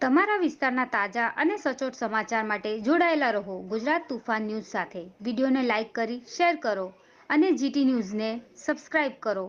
તમારા વિસ્તારના તાજા અને સચોટ સમાચાર માટે જોડાયેલા રહો ગુજરાત તુફાન ન્યૂઝ સાથે. વિડીયોને લાઇક કરી, શેર કરો અને જીટી ન્યૂઝને સબસ્ક્રાઇબ કરો.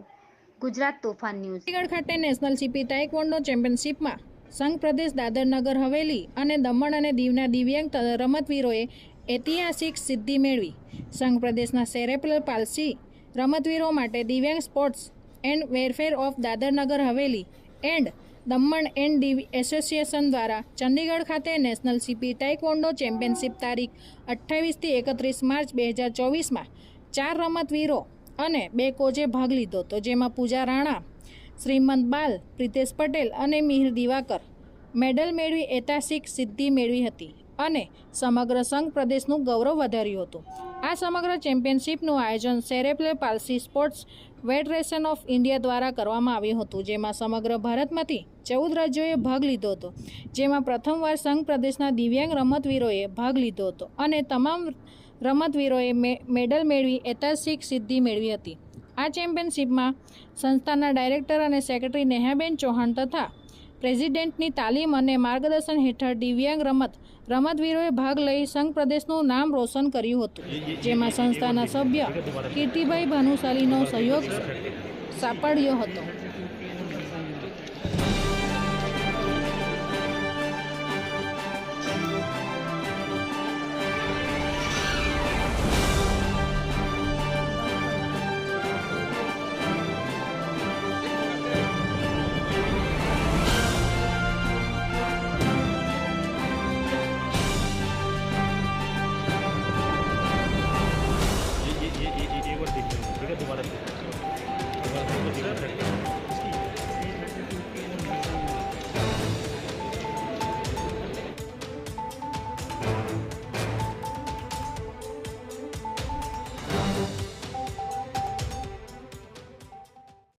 ગુજરાત તોફાન ન્યૂઝ. ચંદીગઢ ખાતે નેશનલ સીપી તાઇકવોન્ડો ચેમ્પિયનશિપમાં સંઘ પ્રદેશ દાદરનગર હવેલી અને દમણ અને દીવના દિવ્યાંગ રમતવીરોએ ઐતિહાસિક સિદ્ધિ મેળવી. સંઘ પ્રદેશના સેરેપલ પાલસી રમતવીરો માટે દિવ્યાંગ sports and welfare of Dadra Nagar Haveli and Daman and Diu association દ્વારા ચંદીગઢ ખાતે નેશનલ સીપી તાઇકવોન્ડો ચેમ્પિયનશિપ તારીખ અઠ્ઠાવીસથી એકત્રીસ માર્ચ બે હજાર ચોવીસમાં ચાર રમતવીરો અને બે કોચે ભાગ લીધો હતો, જેમાં પૂજા રાણા, શ્રીમંત બાલ, પ્રિતેશ પટેલ અને મિહિર દિવાકર મેડલ મેળવી ઐતિહાસિક સિદ્ધિ મેળવી હતી અને સમગ્ર સંઘ પ્રદેશનું ગૌરવ વધાર્યું હતું. આ સમગ્ર ચેમ્પિયનશિપનું આયોજન cerebral palsy sports federation of India દ્વારા કરવામાં આવ્યું હતું, જેમાં સમગ્ર ભારતમાંથી ચૌદ રાજ્યોએ ભાગ લીધો હતો, જેમાં પ્રથમવાર સંઘ પ્રદેશના દિવ્યાંગ રમતવીરોએ ભાગ લીધો હતો અને તમામ રમતવીરોએ મેડલ મેળવી ઐતિહાસિક સિદ્ધિ મેળવી હતી. આ ચેમ્પિયનશિપમાં સંસ્થાના ડાયરેક્ટર અને સેક્રેટરી નેહાબેન ચૌહાણ તથા પ્રેસિડેન્ટની તાલીમ અને માર્ગદર્શન હેઠળ દિવ્યાંગ રમત રમતવીરોએ ભાગ લઈ સંઘ પ્રદેશનું નામ રોશન કર્યું હતું. જેમાં સંસ્થાના સભ્ય કીર્તિભાઈ ભાનુશાલીનો સહયોગ સાંપડ્યો હતો.